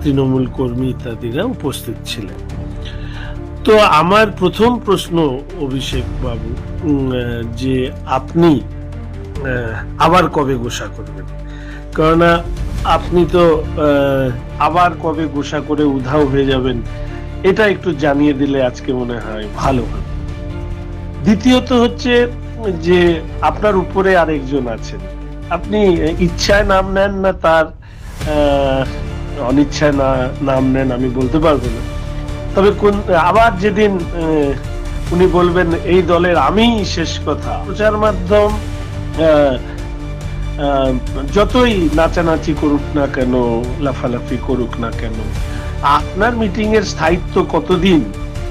তৃণমূল কর্মী ইত্যাদিরা উপস্থিত ছিলেন। তো আমার প্রথম প্রশ্ন, অভিষেক বাবু যে আপনি আবার কবে গোসা করবেন? কেননা আপনি তো আবার কবে গোসা করে উধাও হয়ে যাবেন, এটা একটু জানিয়ে দিলে আজকে মনে হয় ভালো হবে দ্বিতীয়ত হচ্ছে যে আপনার উপরে আরেকজন আছেন। আপনি ইচ্ছায় নাম নেন না তার অনিচ্ছায় না, নাম নেন, আমি বলতে পারব না। তবে কোন, আবার যেদিন উনি বলবেন, এই দলের আমিই শেষ কথা। প্রচার মাধ্যম যতই নাচানাচি করুক না কেন, লাফালাফি করুক না কেন, আপনার মিটিং এর স্থায়িত্ব কতদিন,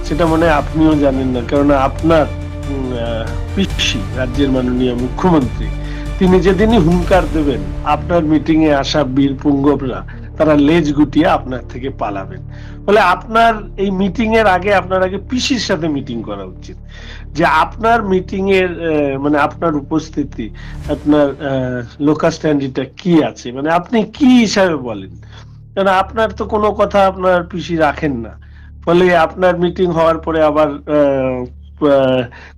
সেটা মনে আপনিও জানেন না। কেননা আপনার পিসি, রাজ্যের মাননীয় মুখ্যমন্ত্রী, তিনি যেদিনই হুঙ্কার দেবেন, আপনার মিটিং এ আসা বীর পুঙ্গবরা তারা লেজ গুটিয়ে আপনার থেকে পালাবেন। ফলে আপনার এই মিটিং এর আগে আপনার আগে পিসির সাথে মিটিং করা উচিত। যে আপনার মিটিং এর মানে আপনার উপস্থিতি, আপনার লোকাল স্ট্যান্ডিটা কি আছে? মানে আপনি কি হিসাবে বলেন? কারণ আপনার তো কোনো কথা আপনার পিসি রাখেন না। ফলে আপনার মিটিং হওয়ার পরে আবার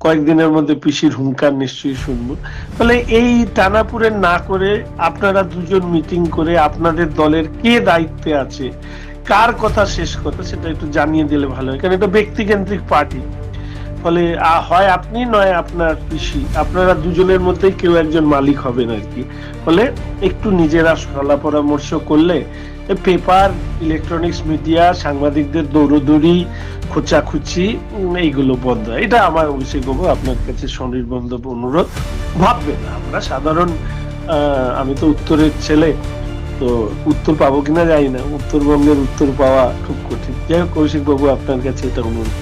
কয়েকদিনের মধ্যে পিসির হুঙ্কার নিশ্চয়ই শুনব। ফলে এই টানাপুরেন না করে আপনারা দুজন মিটিং করে আপনাদের দলের কে দায়িত্বে আছে, কার কথা শেষ কথা সেটা একটু জানিয়ে দিলে ভালো হয়, কারণ এটা ব্যক্তিকেন্দ্রিক পার্টি। ফলে হয় আপনি, নয় আপনার পিসি। আপনারা দুজনের মধ্যেই কেউ একজন মালিক হবেন আর কি। ফলে একটু নিজেরা সলা পরামর্শ করলে পেপার, ইলেকট্রনিক্স মিডিয়া, সাংবাদিকদের দৌড়দৌড়ি খোঁচাখুচি এইগুলো বন্ধ। এটা আমার অভিষেক বাবু, আপনার কাছে স্বনির্বন্ধ অনুরোধ। ভাববেন না, আমরা সাধারণ আমি তো উত্তরের ছেলে, তো উত্তর পাবো কিনা জানি না। উত্তরবঙ্গের উত্তর পাওয়া খুব কঠিন। যাই হোক কৌশিক বাবু, আপনার কাছে এটা অনুরোধ।